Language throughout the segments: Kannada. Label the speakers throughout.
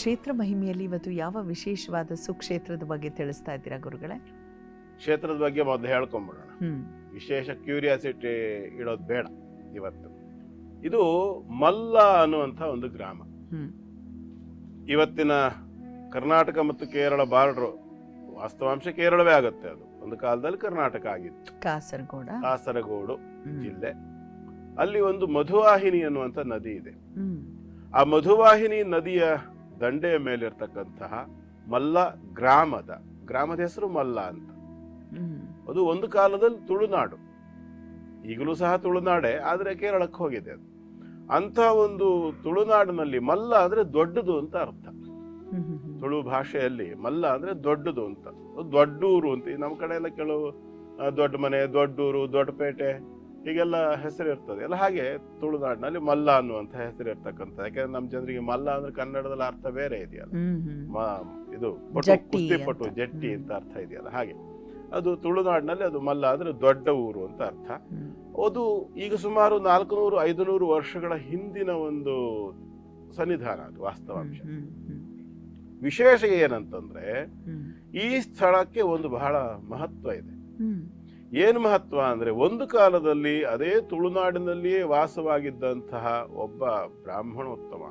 Speaker 1: ಕ್ಷೇತ್ರ ಮಹಿಮೆಯಲ್ಲಿ ಇವತ್ತು ಯಾವ ವಿಶೇಷವಾದ ಸುಕ್ಷೇತ್ರದ ಬಗ್ಗೆ ತಿಳಿಸ್ತಾ ಇದ್ದೀರಾ ಗುರುಗಳೇ?
Speaker 2: ಕ್ಷೇತ್ರದ ಬಗ್ಗೆ ಮೊದಲು ಹೇಳ್ಕೊಂಬಿಡೋಣ. ವಿಶೇಷ ಕ್ಯೂರಿಯಾಸಿಟಿ ಇಡೋದು ಬೇಡ ಇವತ್ತು. ಇದು ಮಲ್ಲ ಅನ್ನುವಂಥ ಒಂದು ಗ್ರಾಮ. ಇವತ್ತಿನ ಕರ್ನಾಟಕ ಮತ್ತು ಕೇರಳ ಬಾರ್ಡ್ರು ವಾಸ್ತವಾಂಶ ಕೇರಳವೇ ಆಗುತ್ತೆ ಅದು. ಒಂದು ಕಾಲದಲ್ಲಿ ಕರ್ನಾಟಕ ಆಗಿತ್ತು.
Speaker 1: ಕಾಸರಗೋಡ.
Speaker 2: ಕಾಸರಗೋಡು ಜಿಲ್ಲೆ. ಅಲ್ಲಿ ಒಂದು ಮಧುವಾಹಿನಿ ಅನ್ನುವಂಥ ನದಿ ಇದೆ. ಆ ಮಧುವಾಹಿನಿ ನದಿಯ ದಂಡೆಯ ಮೇಲಿರ್ತಕ್ಕಂತಹ ಮಲ್ಲ ಗ್ರಾಮದ ಗ್ರಾಮದ ಹೆಸರು ಮಲ್ಲ ಅಂತ. ಅದು ಒಂದು ಕಾಲದಲ್ಲಿ ತುಳುನಾಡು. ಈಗಲೂ ಸಹ ತುಳುನಾಡೇ ಆದರೆ ಕೇರಳಕ್ಕೆ ಹೋಗಿದೆ ಅದು. ಅಂಥ ಒಂದು ತುಳುನಾಡಿನಲ್ಲಿ ಮಲ್ಲ ಅಂದ್ರೆ ದೊಡ್ಡದು ಅಂತ ಅರ್ಥ. ತುಳು ಭಾಷೆಯಲ್ಲಿ ಮಲ್ಲ ಅಂದ್ರೆ ದೊಡ್ಡದು ಅಂತ. ದೊಡ್ಡೂರು ಅಂತ ನಮ್ಮ ಕಡೆ ಎಲ್ಲ ಕೆಲವು ದೊಡ್ಡ ಮನೆ ದೊಡ್ಡೂರು ದೊಡ್ಡಪೇಟೆ ಹೀಗೆಲ್ಲ ಹೆಸರು ಇರ್ತದೆ. ಎಲ್ಲ ಹಾಗೆ ತುಳುನಾಡಿನಲ್ಲಿ ಮಲ್ಲ ಅನ್ನುವಂಥ ಹೆಸರು ಇರ್ತಕ್ಕಂಥ ಯಾಕಂದ್ರೆ ನಮ್ಮ ಜನರಿಗೆ ಮಲ್ಲ ಅಂದ್ರೆ ಕನ್ನಡದಲ್ಲಿ ಅರ್ಥ ಬೇರೆ ಇದೆಯಲ್ಲ. ಇದು ಪಟು
Speaker 1: ಜಟ್ಟಿ ಅಂತ.
Speaker 2: ಜಟ್ಟಿ ಅಂತ ಅರ್ಥ ಇದೆಯಲ್ಲ ಹಾಗೆ. ಅದು ತುಳುನಾಡಿನಲ್ಲಿ ಅದು ಮಲ್ಲ ಅಂದ್ರೆ ದೊಡ್ಡ ಊರು ಅಂತ ಅರ್ಥ. ಅದು ಈಗ ಸುಮಾರು ನಾಲ್ಕುನೂರು ಐದುನೂರು ವರ್ಷಗಳ ಹಿಂದಿನ ಒಂದು ಸನ್ನಿಧಾನ ಅದು ವಾಸ್ತವಾಂಶ. ವಿಶೇಷ ಏನಂತಂದ್ರೆ ಈ ಸ್ಥಳಕ್ಕೆ ಒಂದು ಬಹಳ ಮಹತ್ವ ಇದೆ. ಏನು ಮಹತ್ವ ಅಂದ್ರೆ ಒಂದು ಕಾಲದಲ್ಲಿ ಅದೇ ತುಳುನಾಡಿನಲ್ಲಿಯೇ ವಾಸವಾಗಿದ್ದಂತಹ ಒಬ್ಬ ಬ್ರಾಹ್ಮಣೋತ್ತಮ.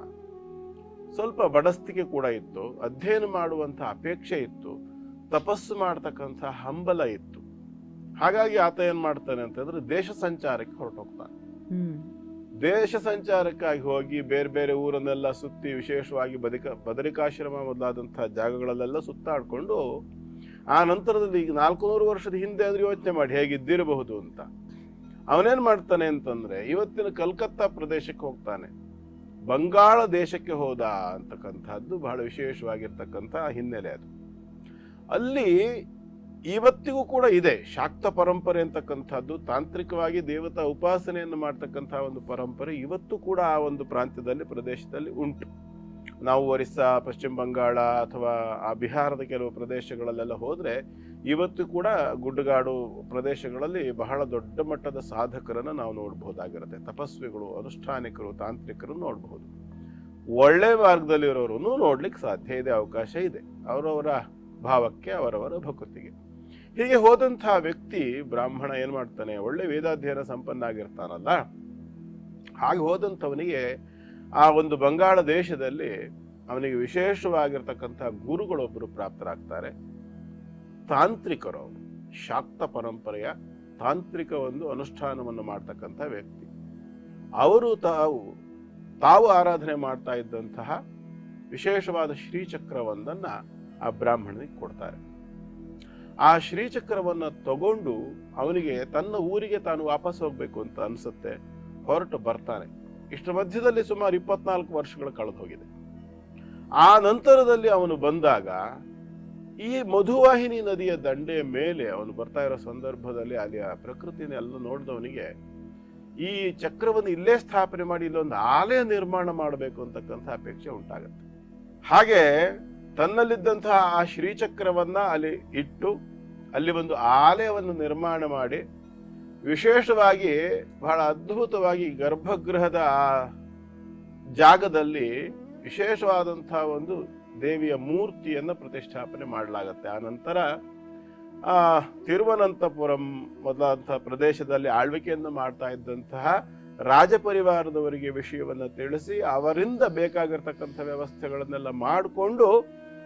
Speaker 2: ಸ್ವಲ್ಪ ಬಡಸ್ತಿಕೆ ಕೂಡ ಇತ್ತು ಅಧ್ಯಯನ ಮಾಡುವಂಥ ಅಪೇಕ್ಷೆ ಇತ್ತು ತಪಸ್ಸು ಮಾಡ್ತಕ್ಕಂಥ ಹಂಬಲ ಇತ್ತು. ಹಾಗಾಗಿ ಆತ ಏನು ಮಾಡ್ತಾನೆ ಅಂತಂದ್ರೆ ದೇಶ ಸಂಚಾರಕ್ಕೆ ಹೊರಟೋಗ್ತಾನೆ. ದೇಶ ಸಂಚಾರಕ್ಕಾಗಿ ಹೋಗಿ ಬೇರೆ ಬೇರೆ ಊರನ್ನೆಲ್ಲ ಸುತ್ತಿ ವಿಶೇಷವಾಗಿ ಬದಿಕ ಬದರಿಕಾಶ್ರಮ ಮೊದಲಾದಂತಹ ಜಾಗಗಳಲ್ಲೆಲ್ಲ ಸುತ್ತಾಡ್ಕೊಂಡು ಆ ನಂತರದಲ್ಲಿ ಈಗ ನಾಲ್ಕುನೂರು ವರ್ಷದ ಹಿಂದೆ ಆದರೂ ಯೋಚನೆ ಮಾಡಿ ಹೇಗಿದ್ದಿರಬಹುದು ಅಂತ. ಅವನೇನ್ ಮಾಡ್ತಾನೆ ಅಂತಂದ್ರೆ ಇವತ್ತಿನ ಕಲ್ಕತ್ತಾ ಪ್ರದೇಶಕ್ಕೆ ಹೋಗ್ತಾನೆ. ಬಂಗಾಳ ದೇಶಕ್ಕೆ ಹೋದ ಅಂತಕ್ಕಂಥದ್ದು ಬಹಳ ವಿಶೇಷವಾಗಿರ್ತಕ್ಕಂಥ ಹಿನ್ನೆಲೆ ಅದು. ಅಲ್ಲಿ ಇವತ್ತಿಗೂ ಕೂಡ ಇದೆ ಶಾಕ್ತ ಪರಂಪರೆ ಅಂತಕ್ಕಂಥದ್ದು, ತಾಂತ್ರಿಕವಾಗಿ ದೇವತಾ ಉಪಾಸನೆಯನ್ನು ಮಾಡ್ತಕ್ಕಂಥ ಒಂದು ಪರಂಪರೆ ಇವತ್ತು ಕೂಡ ಆ ಒಂದು ಪ್ರಾಂತ್ಯದಲ್ಲಿ, ಪ್ರದೇಶದಲ್ಲಿ ಉಂಟು. ನಾವು ಒರಿಸ್ಸಾ, ಪಶ್ಚಿಮ ಬಂಗಾಳ ಅಥವಾ ಆ ಬಿಹಾರದ ಕೆಲವು ಪ್ರದೇಶಗಳಲ್ಲೆಲ್ಲ ಹೋದರೆ ಇವತ್ತು ಕೂಡ ಗುಡ್ಡಗಾಡು ಪ್ರದೇಶಗಳಲ್ಲಿ ಬಹಳ ದೊಡ್ಡ ಮಟ್ಟದ ಸಾಧಕರನ್ನು ನಾವು ನೋಡಬಹುದಾಗಿರುತ್ತೆ. ತಪಸ್ವಿಗಳು, ಅನುಷ್ಠಾನಿಕರು, ತಾಂತ್ರಿಕರು ನೋಡಬಹುದು. ಒಳ್ಳೆ ಮಾರ್ಗದಲ್ಲಿರೋರನ್ನು ನೋಡ್ಲಿಕ್ಕೆ ಸಾಧ್ಯ ಇದೆ, ಅವಕಾಶ ಇದೆ. ಅವರವರ ಭಾವಕ್ಕೆ, ಅವರವರ ಭಕೃತಿಗೆ. ಹೀಗೆ ಹೋದಂತಹ ವ್ಯಕ್ತಿ ಬ್ರಾಹ್ಮಣ ಏನು ಮಾಡ್ತಾನೆ? ಒಳ್ಳೆ ವೇದಾಧ್ಯಯನ ಸಂಪನ್ನ ಆಗಿರ್ತಾನಲ್ಲ. ಹಾಗೆ ಹೋದಂಥವನಿಗೆ ಆ ಒಂದು ಬಂಗಾಳ ದೇಶದಲ್ಲಿ ಅವನಿಗೆ ವಿಶೇಷವಾಗಿರ್ತಕ್ಕಂಥ ಗುರುಗಳೊಬ್ಬರು ಪ್ರಾಪ್ತರಾಗ್ತಾರೆ. ತಾಂತ್ರಿಕರು ಶಾಕ್ತ ಪರಂಪರೆಯ ತಾಂತ್ರಿಕ ಒಂದು ಅನುಷ್ಠಾನವನ್ನು ಮಾಡ್ತಕ್ಕಂಥ ವ್ಯಕ್ತಿ. ಅವರು ತಾವು ತಾವು ಆರಾಧನೆ ಮಾಡ್ತಾ ಇದ್ದಂತಹ ವಿಶೇಷವಾದ ಶ್ರೀಚಕ್ರವೊಂದನ್ನು ಆ ಬ್ರಾಹ್ಮಣನಿಗೆ ಕೊಡ್ತಾರೆ. ಆ ಶ್ರೀಚಕ್ರವನ್ನು ತಗೊಂಡು ಅವನಿಗೆ ತನ್ನ ಊರಿಗೆ ತಾನು ವಾಪಸ್ ಹೋಗ್ಬೇಕು ಅಂತ ಅನ್ಸುತ್ತೆ. ಹೊರಟು ಬರ್ತಾನೆ. ಇಷ್ಟರ ಮಧ್ಯದಲ್ಲಿ ಸುಮಾರು ಇಪ್ಪತ್ನಾಲ್ಕು ವರ್ಷಗಳು ಕಳೆದು ಹೋಗಿದೆ ಆ ನಂತರದಲ್ಲಿ ಅವನು ಬಂದಾಗ ಈ ಮಧುವಾಹಿನಿ ನದಿಯ ದಂಡೆಯ ಮೇಲೆ ಅವನು ಬರ್ತಾ ಇರೋ ಸಂದರ್ಭದಲ್ಲಿ ಅಲ್ಲಿ ಆ ಪ್ರಕೃತಿನ ಎಲ್ಲ ನೋಡಿದವನಿಗೆ ಈ ಚಕ್ರವನ್ನು ಇಲ್ಲೇ ಸ್ಥಾಪನೆ ಮಾಡಿ, ಇಲ್ಲೊಂದು ಆಲಯ ನಿರ್ಮಾಣ ಮಾಡಬೇಕು ಅಂತಕ್ಕಂಥ ಅಪೇಕ್ಷೆ ಉಂಟಾಗತ್ತೆ. ಹಾಗೆ ತನ್ನಲ್ಲಿದ್ದಂತಹ ಆ ಶ್ರೀಚಕ್ರವನ್ನ ಅಲ್ಲಿ ಇಟ್ಟು ಅಲ್ಲಿ ಒಂದು ಆಲಯವನ್ನು ನಿರ್ಮಾಣ ಮಾಡಿ ವಿಶೇಷವಾಗಿ ಬಹಳ ಅದ್ಭುತವಾಗಿ ಗರ್ಭಗೃಹದ ಜಾಗದಲ್ಲಿ ವಿಶೇಷವಾದಂತಹ ಒಂದು ದೇವಿಯ ಮೂರ್ತಿಯನ್ನು ಪ್ರತಿಷ್ಠಾಪನೆ ಮಾಡಲಾಗತ್ತೆ. ಆ ನಂತರ ಆ ತಿರುವನಂತಪುರಂ ಮೊದಲಾದಂತಹ ಪ್ರದೇಶದಲ್ಲಿ ಆಳ್ವಿಕೆಯನ್ನು ಮಾಡ್ತಾ ಇದ್ದಂತಹ ರಾಜಪರಿವಾರದವರಿಗೆ ವಿಷಯವನ್ನು ತಿಳಿಸಿ ಅವರಿಂದ ಬೇಕಾಗಿರ್ತಕ್ಕಂಥ ವ್ಯವಸ್ಥೆಗಳನ್ನೆಲ್ಲ ಮಾಡಿಕೊಂಡು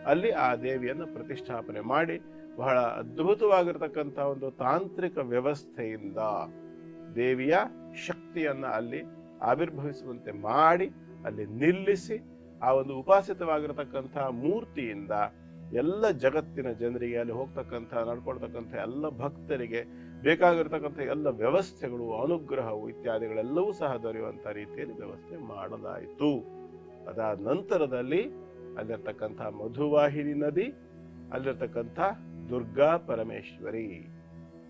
Speaker 2: ಅಲ್ಲಿ ಆ ದೇವಿಯನ್ನು ಪ್ರತಿಷ್ಠಾಪನೆ ಮಾಡಿ ಬಹಳ ಅದ್ಭುತವಾಗಿರ್ತಕ್ಕಂಥ ಒಂದು ತಾಂತ್ರಿಕ ವ್ಯವಸ್ಥೆಯಿಂದ ದೇವಿಯ ಶಕ್ತಿಯನ್ನ ಅಲ್ಲಿ ಆವಿರ್ಭವಿಸುವಂತೆ ಮಾಡಿ ಅಲ್ಲಿ ನಿಲ್ಲಿಸಿ ಆ ಒಂದು ಉಪಾಸಿತವಾಗಿರತಕ್ಕಂಥ ಮೂರ್ತಿಯಿಂದ ಎಲ್ಲ ಜಗತ್ತಿನ ಜನರಿಗೆ ಅಲ್ಲಿ ಹೋಗ್ತಕ್ಕಂಥ, ನಡ್ಕೊಳ್ತಕ್ಕಂಥ ಎಲ್ಲ ಭಕ್ತರಿಗೆ ಬೇಕಾಗಿರ್ತಕ್ಕಂಥ ಎಲ್ಲ ವ್ಯವಸ್ಥೆಗಳು, ಅನುಗ್ರಹವು ಇತ್ಯಾದಿಗಳೆಲ್ಲವೂ ಸಹ ದೊರೆಯುವಂಥ ರೀತಿಯಲ್ಲಿ ವ್ಯವಸ್ಥೆ ಮಾಡಲಾಯಿತು. ಅದಾದ ನಂತರದಲ್ಲಿ ಅಲ್ಲಿರ್ತಕ್ಕಂಥ ಮಧುವಾಹಿನಿ ನದಿ, ಅಲ್ಲಿರ್ತಕ್ಕಂಥ ದುರ್ಗಾ ಪರಮೇಶ್ವರಿ.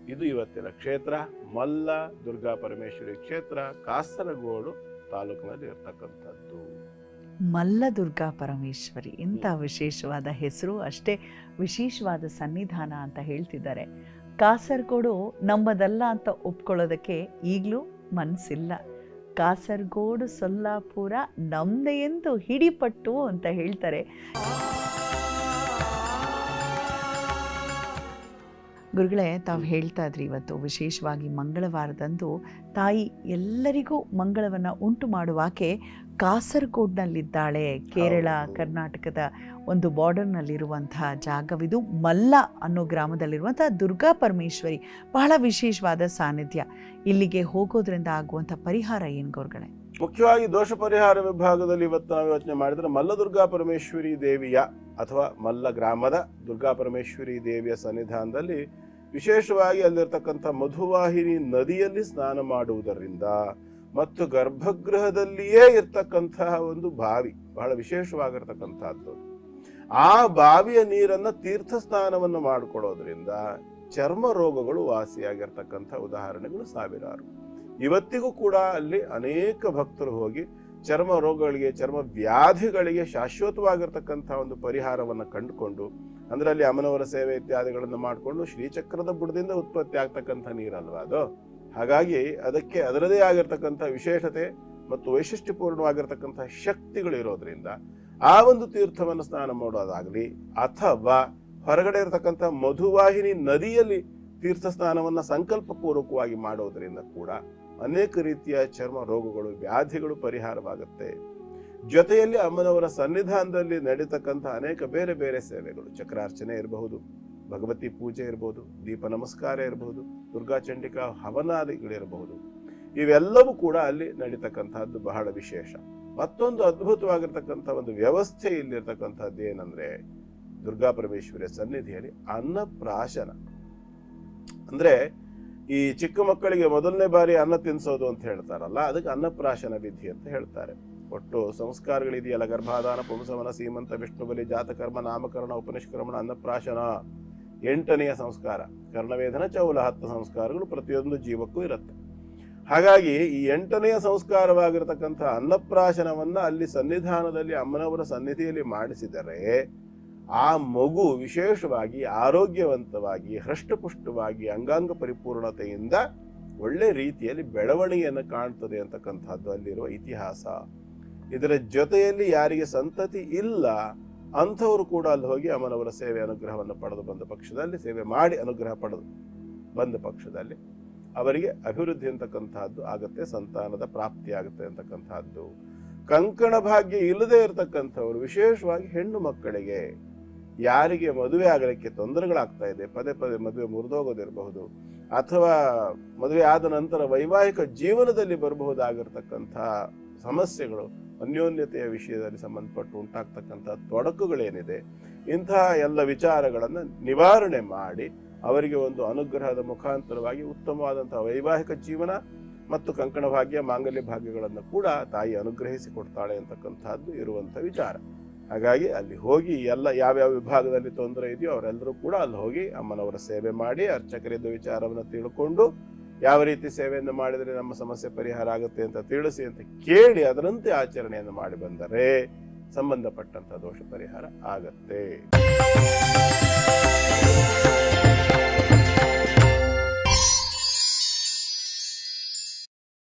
Speaker 2: ಇದು ಇವತ್ತಿನ ಕ್ಷೇತ್ರ. ಮಲ್ಲ ದುರ್ಗಾ ಪರಮೇಶ್ವರಿ ಕ್ಷೇತ್ರ ಕಾಸರಗೋಡು ತಾಲೂಕಿನಲ್ಲಿ ಇರ್ತಕ್ಕಂಥದ್ದು.
Speaker 1: ಮಲ್ಲ ದುರ್ಗಾ ಪರಮೇಶ್ವರಿ ಇಂಥ ವಿಶೇಷವಾದ ಹೆಸರು ಅಷ್ಟೇ ವಿಶೇಷವಾದ ಸನ್ನಿಧಾನ ಅಂತ ಹೇಳ್ತಿದ್ದಾರೆ. ಕಾಸರಗೋಡು ನಮ್ಮದಲ್ಲ ಅಂತ ಒಪ್ಕೊಳ್ಳೋದಕ್ಕೆ ಈಗಲೂ ಮನಸ್ಸಿಲ್ಲ ಕಾಸರಗೋಡು ಸೊಲ್ಲಾಪುರ ನಮ್ದೆ ಎಂದು ಹಿಡಿಪಟ್ಟು ಅಂತ ಹೇಳ್ತಾರೆ. ಗುರುಗಳೇ ತಾವು ಹೇಳ್ತಾ ಇದ್ರಿ ಇವತ್ತು ವಿಶೇಷವಾಗಿ ಮಂಗಳವಾರದಂದು ತಾಯಿ ಎಲ್ಲರಿಗೂ ಮಂಗಳವನ್ನು ಉಂಟು ಮಾಡುವಾಕೆ ಕಾಸರಗೋಡ್ನಲ್ಲಿದ್ದಾಳೆ. ಕೇರಳ ಕರ್ನಾಟಕದ ಒಂದು ಬಾರ್ಡರ್ನಲ್ಲಿರುವಂತಹ ಜಾಗವಿದು ಮಲ್ಲ ಅನ್ನೋ ಗ್ರಾಮದಲ್ಲಿರುವಂಥ ದುರ್ಗಾ ಪರಮೇಶ್ವರಿ. ಬಹಳ ವಿಶೇಷವಾದ ಸಾನ್ನಿಧ್ಯ. ಇಲ್ಲಿಗೆ ಹೋಗೋದ್ರಿಂದ ಆಗುವಂಥ ಪರಿಹಾರ ಏನು ಗುರುಗಳೇ?
Speaker 2: ಮುಖ್ಯವಾಗಿ ದೋಷ ಪರಿಹಾರ ವಿಭಾಗದಲ್ಲಿ ಇವತ್ತು ನಾವು ಯೋಚನೆ ಮಾಡಿದ್ರೆ ಮಲ್ಲ ದುರ್ಗಾ ಪರಮೇಶ್ವರಿ ದೇವಿಯ ಅಥವಾ ಮಲ್ಲ ಗ್ರಾಮದ ದುರ್ಗಾ ಪರಮೇಶ್ವರಿ ದೇವಿಯ ಸನ್ನಿಧಾನದಲ್ಲಿ ವಿಶೇಷವಾಗಿ ಅಲ್ಲಿರ್ತಕ್ಕಂಥ ಮಧುವಾಹಿನಿ ನದಿಯಲ್ಲಿ ಸ್ನಾನ ಮಾಡುವುದರಿಂದ ಮತ್ತು ಗರ್ಭಗೃಹದಲ್ಲಿಯೇ ಇರ್ತಕ್ಕಂತಹ ಒಂದು ಬಾವಿ, ಬಹಳ ವಿಶೇಷವಾಗಿರ್ತಕ್ಕಂಥದ್ದು, ಆ ಬಾವಿಯ ನೀರನ್ನ ತೀರ್ಥ ಸ್ನಾನವನ್ನು ಮಾಡಿಕೊಡೋದ್ರಿಂದ ಚರ್ಮ ರೋಗಗಳು ವಾಸಿಯಾಗಿರ್ತಕ್ಕಂಥ ಉದಾಹರಣೆಗಳು ಸಾವಿರಾರು. ಇವತ್ತಿಗೂ ಕೂಡ ಅಲ್ಲಿ ಅನೇಕ ಭಕ್ತರು ಹೋಗಿ ಚರ್ಮ ರೋಗಗಳಿಗೆ, ಚರ್ಮ ವ್ಯಾಧಿಗಳಿಗೆ ಶಾಶ್ವತವಾಗಿರ್ತಕ್ಕಂಥ ಒಂದು ಪರಿಹಾರವನ್ನು ಕಂಡುಕೊಂಡು, ಅದರಲ್ಲಿ ಅಮನವರ ಸೇವೆ ಇತ್ಯಾದಿಗಳನ್ನು ಮಾಡಿಕೊಂಡು ಶ್ರೀಚಕ್ರದ ಬುಡದಿಂದ ಉತ್ಪತ್ತಿ ಆಗ್ತಕ್ಕಂಥ ನೀರಲ್ವಾ ಅದು? ಹಾಗಾಗಿ ಅದಕ್ಕೆ ಅದರದೇ ಆಗಿರ್ತಕ್ಕಂಥ ವಿಶೇಷತೆ ಮತ್ತು ವೈಶಿಷ್ಟ್ಯಪೂರ್ಣವಾಗಿರ್ತಕ್ಕಂಥ ಶಕ್ತಿಗಳು ಇರೋದ್ರಿಂದ ಆ ಒಂದು ತೀರ್ಥವನ್ನು ಸ್ನಾನ ಮಾಡೋದಾಗಲಿ ಅಥವಾ ಹೊರಗಡೆ ಇರತಕ್ಕಂಥ ಮಧುವಾಹಿನಿ ನದಿಯಲ್ಲಿ ತೀರ್ಥ ಸ್ನಾನವನ್ನು ಸಂಕಲ್ಪಪೂರ್ವಕವಾಗಿ ಮಾಡೋದ್ರಿಂದ ಕೂಡ ಅನೇಕ ರೀತಿಯ ಚರ್ಮ ರೋಗಗಳು, ವ್ಯಾಧಿಗಳು ಪರಿಹಾರವಾಗುತ್ತೆ. ಜೊತೆಯಲ್ಲಿ ಅಮ್ಮನವರ ಸನ್ನಿಧಾನದಲ್ಲಿ ನಡೀತಕ್ಕಂಥ ಅನೇಕ ಬೇರೆ ಬೇರೆ ಸೇವೆಗಳು, ಚಕ್ರಾರ್ಚನೆ ಇರಬಹುದು, ಭಗವತಿ ಪೂಜೆ ಇರಬಹುದು, ದೀಪ ನಮಸ್ಕಾರ ಇರಬಹುದು, ದುರ್ಗಾ ಚಂಡಿಕಾ ಹವನಾದಿಗಳಿರಬಹುದು ಇವೆಲ್ಲವೂ ಕೂಡ ಅಲ್ಲಿ ನಡೀತಕ್ಕಂತಹದ್ದು ಬಹಳ ವಿಶೇಷ. ಮತ್ತೊಂದು ಅದ್ಭುತವಾಗಿರ್ತಕ್ಕಂಥ ಒಂದು ವ್ಯವಸ್ಥೆ ಇಲ್ಲಿರ್ತಕ್ಕಂಥದ್ದು ಏನಂದ್ರೆ ದುರ್ಗಾ ಪರಮೇಶ್ವರಿಯ ಸನ್ನಿಧಿಯಲ್ಲಿ ಅನ್ನಪ್ರಾಶನ. ಅಂದ್ರೆ ಈ ಚಿಕ್ಕ ಮಕ್ಕಳಿಗೆ ಮೊದಲನೇ ಬಾರಿ ಅನ್ನ ತಿನ್ಸೋದು ಅಂತ ಹೇಳ್ತಾರಲ್ಲ, ಅದಕ್ಕೆ ಅನ್ನಪ್ರಾಶನ ವಿಧಿ ಅಂತ ಹೇಳ್ತಾರೆ. ಒಟ್ಟು ಸಂಸ್ಕಾರಗಳಿದೆಯಲ್ಲ, ಗರ್ಭಾಧಾನ, ಪುಂಸವನ, ಸೀಮಂತ ವಿಷ್ಣುಬಲಿ ಜಾತಕರ್ಮ, ನಾಮಕರಣ, ಉಪನಿಷ್ಕ್ರಮಣ, ಅನ್ನಪ್ರಾಶನ. ಎಂಟನೆಯ ಸಂಸ್ಕಾರ ಕರ್ಣವೇದನ ಚೌಲ ಹತ್ತು ಸಂಸ್ಕಾರಗಳು ಪ್ರತಿಯೊಂದು ಜೀವಕ್ಕೂ ಇರುತ್ತೆ. ಹಾಗಾಗಿ ಈ ಎಂಟನೆಯ ಸಂಸ್ಕಾರವಾಗಿರತಕ್ಕಂಥ ಅನ್ನಪ್ರಾಶನವನ್ನ ಅಲ್ಲಿ ಸನ್ನಿಧಾನದಲ್ಲಿ ಅಮ್ಮನವರ ಸನ್ನಿಧಿಯಲ್ಲಿ ಮಾಡಿಸಿದರೆ ಆ ಮಗು ವಿಶೇಷವಾಗಿ ಆರೋಗ್ಯವಂತವಾಗಿ, ಹೃಷ್ಟಪುಷ್ಟವಾಗಿ, ಅಂಗಾಂಗ ಪರಿಪೂರ್ಣತೆಯಿಂದ ಒಳ್ಳೆ ರೀತಿಯಲ್ಲಿ ಬೆಳವಣಿಗೆಯನ್ನು ಕಾಣ್ತದೆ ಅಂತಕ್ಕಂಥದ್ದು ಅಲ್ಲಿರುವ ಇತಿಹಾಸ. ಇದರ ಜೊತೆಯಲ್ಲಿ ಯಾರಿಗೆ ಸಂತತಿ ಇಲ್ಲ, ಅಂಥವರು ಕೂಡ ಅಲ್ಲಿ ಹೋಗಿ ಅಮ್ಮನವರ ಸೇವೆ ಅನುಗ್ರಹವನ್ನು ಪಡೆದು ಬಂದ ಪಕ್ಷದಲ್ಲಿ, ಸೇವೆ ಮಾಡಿ ಅನುಗ್ರಹ ಪಡೆದು ಬಂದ ಪಕ್ಷದಲ್ಲಿ ಅವರಿಗೆ ಅಭಿವೃದ್ಧಿ ಅಂತಕ್ಕಂಥದ್ದು ಆಗುತ್ತೆ, ಸಂತಾನದ ಪ್ರಾಪ್ತಿ ಆಗುತ್ತೆ ಅಂತಕ್ಕಂಥದ್ದು. ಕಂಕಣ ಭಾಗ್ಯ ಇಲ್ಲದೆ ಇರತಕ್ಕಂಥವರು ವಿಶೇಷವಾಗಿ ಹೆಣ್ಣು ಮಕ್ಕಳಿಗೆ ಯಾರಿಗೆ ಮದುವೆ ಆಗಲಿಕ್ಕೆ ತೊಂದರೆಗಳಾಗ್ತಾ ಇದೆ, ಪದೇ ಪದೇ ಮದುವೆ ಮುರಿದೋಗೋದಿರಬಹುದು, ಅಥವಾ ಮದುವೆ ಆದ ನಂತರ ವೈವಾಹಿಕ ಜೀವನದಲ್ಲಿ ಬರಬಹುದಾಗಿರ್ತಕ್ಕಂಥ ಸಮಸ್ಯೆಗಳು, ಅನ್ಯೋನ್ಯತೆಯ ವಿಷಯದಲ್ಲಿ ಸಂಬಂಧಪಟ್ಟು ಉಂಟಾಗ್ತಕ್ಕಂಥ ತೊಡಕುಗಳೇನಿದೆ, ಇಂತಹ ಎಲ್ಲ ವಿಚಾರಗಳನ್ನು ನಿವಾರಣೆ ಮಾಡಿ ಅವರಿಗೆ ಒಂದು ಅನುಗ್ರಹದ ಮುಖಾಂತರವಾಗಿ ಉತ್ತಮವಾದಂತಹ ವೈವಾಹಿಕ ಜೀವನ ಮತ್ತು ಕಂಕಣ ಭಾಗ್ಯ, ಮಾಂಗಲ್ಯ ಭಾಗ್ಯಗಳನ್ನು ಕೂಡ ತಾಯಿ ಅನುಗ್ರಹಿಸಿ ಕೊಡ್ತಾಳೆ ಅಂತಕ್ಕಂಥದ್ದು ಇರುವಂಥ ವಿಚಾರ. ಹಾಗಾಗಿ ಅಲ್ಲಿ ಹೋಗಿ ಎಲ್ಲ ಯಾವ್ಯಾವ ವಿಭಾಗದಲ್ಲಿ ತೊಂದರೆ ಇದೆಯೋ ಅವರೆಲ್ಲರೂ ಕೂಡ ಅಲ್ಲಿ ಹೋಗಿ ಅಮ್ಮನವರ ಸೇವೆ ಮಾಡಿ ಅರ್ಚಕರಿದ್ದ ವಿಚಾರವನ್ನು ತಿಳ್ಕೊಂಡು ಯಾವ ರೀತಿ ಸೇವೆಯನ್ನು ಮಾಡಿದರೆ ನಮ್ಮ ಸಮಸ್ಯೆ ಪರಿಹಾರ ಆಗುತ್ತೆ ಅಂತ ತಿಳಿಸಿ ಅಂತ ಕೇಳಿ ಅದರಂತೆ ಆಚರಣೆಯನ್ನು ಮಾಡಿ ಬಂದರೆ ಸಂಬಂಧಪಟ್ಟಂತ ದೋಷ ಪರಿಹಾರ ಆಗತ್ತೆ.